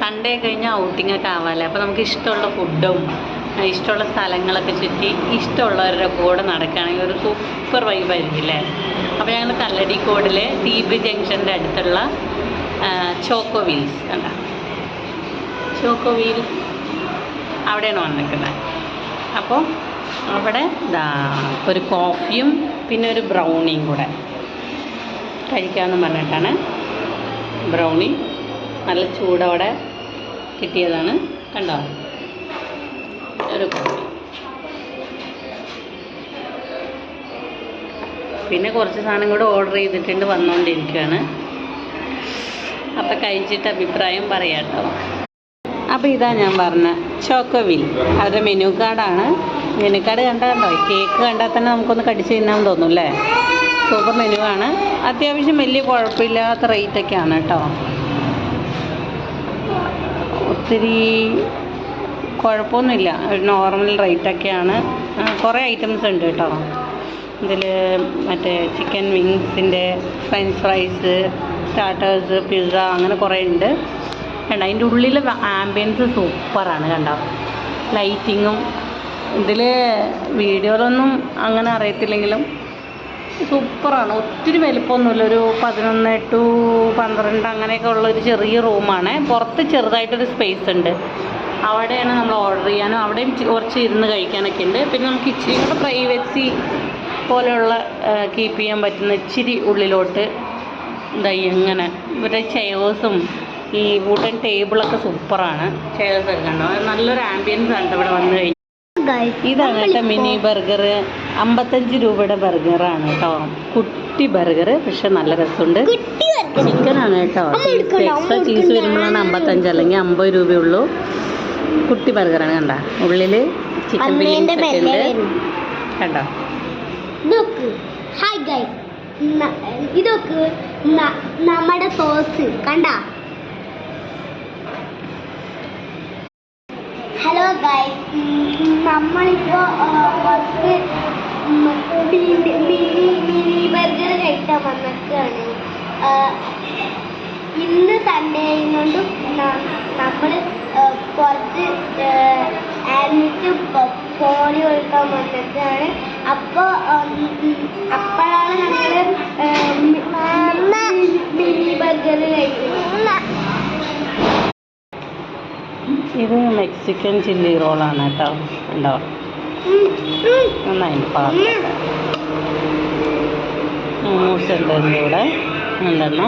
Sunday കഴിഞ്ഞാൽ ഔട്ടിങ്ങൊക്കെ ആവാല്ലേ? അപ്പോൾ നമുക്ക് ഇഷ്ടമുള്ള ഫുഡും ഇഷ്ടമുള്ള സ്ഥലങ്ങളൊക്കെ ചുറ്റി ഇഷ്ടമുള്ളവരുടെ കൂടെ നടക്കുകയാണെങ്കിൽ ഒരു സൂപ്പർ വൈബായിരിക്കും അല്ലേ? അപ്പോൾ ഞങ്ങൾ കല്ലടിക്കോടിലെ ബി ജംഗ്ഷന്റെ അടുത്തുള്ള ചോക്കോ വീൽസ് കണ്ട. ചോക്കോ വീൽസ് അവിടെയാണ് വന്നിരിക്കുന്നത്. അപ്പോൾ അവിടെ ഒരു കോഫിയും പിന്നെ ഒരു ബ്രൗണിയും കൂടെ കഴിക്കാമെന്ന് പറഞ്ഞിട്ടാണ് ബ്രൗണി നല്ല ചൂടോടെ കിട്ടിയതാണ്. കണ്ടോ? ഒരു പിന്നെ കുറച്ച് സാധനം കൂടെ ഓർഡർ ചെയ്തിട്ടുണ്ട് വന്നുകൊണ്ടിരിക്കുകയാണ് അപ്പം കഴിച്ചിട്ട് അഭിപ്രായം പറയാം കേട്ടോ അപ്പോൾ ഇതാ ഞാൻ പറഞ്ഞ ചോക്കോവിൽ അവരുടെ മെനു കാർഡാണ് മെനു കാർഡ് കണ്ടോ കേക്ക് കണ്ടാൽ തന്നെ നമുക്കൊന്ന് കടിച്ച് തിന്നാൻ തോന്നും അല്ലേ? സൂപ്പർ മെനു ആണ്. അത്യാവശ്യം വലിയ കുഴപ്പമില്ലാത്ത റേറ്റൊക്കെയാണ് കേട്ടോ. ഒത്തിരി കുഴപ്പമൊന്നുമില്ല. ഒരു നോർമൽ റേറ്റൊക്കെയാണ് കുറേ ഐറ്റംസ് ഉണ്ട് കേട്ടോ. ഇതിൽ മറ്റേ ചിക്കൻ വിങ്സിന്റെ ഫ്രഞ്ച് ഫ്രൈസ് സ്റ്റാർട്ടേഴ്സ് പിസ്സ അങ്ങനെ കുറേ ഉണ്ട്. കണ്ട അതിന്റെ ഉള്ളിലെ ആംബിയൻസ് സൂപ്പറാണ് കണ്ടോ. ലൈറ്റിങ്ങും ഇതിൽ വീഡിയോയിലൊന്നും അങ്ങനെ അറിയത്തില്ലെങ്കിലും സൂപ്പറാണ്. ഒത്തിരി വലിപ്പമൊന്നുമില്ല. ഒരു പതിനൊന്ന് ടു പന്ത്രണ്ട് അങ്ങനെയൊക്കെ ഉള്ള ഒരു ചെറിയ റൂമാണ്. പുറത്ത് ചെറുതായിട്ടൊരു സ്പേസ് ഉണ്ട്. അവിടെയാണ് നമ്മൾ ഓർഡർ ചെയ്യാനും അവിടെയും കുറച്ച് ഇരുന്ന് കഴിക്കാനൊക്കെ ഉണ്ട്. പിന്നെ നമുക്ക് ഇച്ചിരി കൂടെ പ്രൈവസി പോലെയുള്ള കീപ്പ് ചെയ്യാൻ പറ്റുന്ന ഇച്ചിരി ഉള്ളിലോട്ട് എന്താ ഇങ്ങനെ ഇവരുടെ ചെയേഴ്സും ഈ വുഡൻ ടേബിളൊക്കെ സൂപ്പറാണ്. ചെയേഴ്സൊക്കെ കണ്ടോ? നല്ലൊരു ആംബിയൻസ് ആണ് ഇവിടെ വന്നു കഴിഞ്ഞാൽ ഇതാണ് കേട്ടോ മിനി ബർഗർ. അമ്പത്തഞ്ച് രൂപയുടെ ബർഗറാണ് കേട്ടോ. കുട്ടി ബർഗർ പക്ഷെ നല്ല രസമുണ്ട്. ചിക്കനാണ് കേട്ടോ. എക്സ്ട്രാ ചീസ് വരുമ്പോഴാണ് അമ്പത്തഞ്ച് അല്ലെങ്കിൽ അമ്പത് രൂപയുള്ളൂ കുട്ടി ബർഗറാണ് കണ്ട. ഉള്ളിൽ ചിക്കൻ ബിരിയാണി. കണ്ടോ? ഹായ് ഗൈ ഇതൊക്കെ നമ്മുടെ സോസ് കണ്ട? ഹലോ ഗൈ നമ്മളിപ്പോ കുറച്ച് മിനി മിനി ബർഗർ കഴിക്കാൻ വന്നിട്ടാണ് ഇന്ന് സൺഡേ ആയതുകൊണ്ട് നമ്മൾ കുറച്ച് ആനിറ്റ് പോളി കൊടുക്കാൻ വന്നിട്ടാണ് അപ്പോൾ അപ്പോഴാണ് ഞങ്ങൾ മിനി ബർഗർ കഴിക്കുന്നത് ഇത് മെക്സിക്കൻ ചില്ലി റോളാണ് കേട്ടോ. ഉണ്ടോ? നന്നായിട്ട് പാത്രം മൂസ് ഉണ്ടെന്നോ?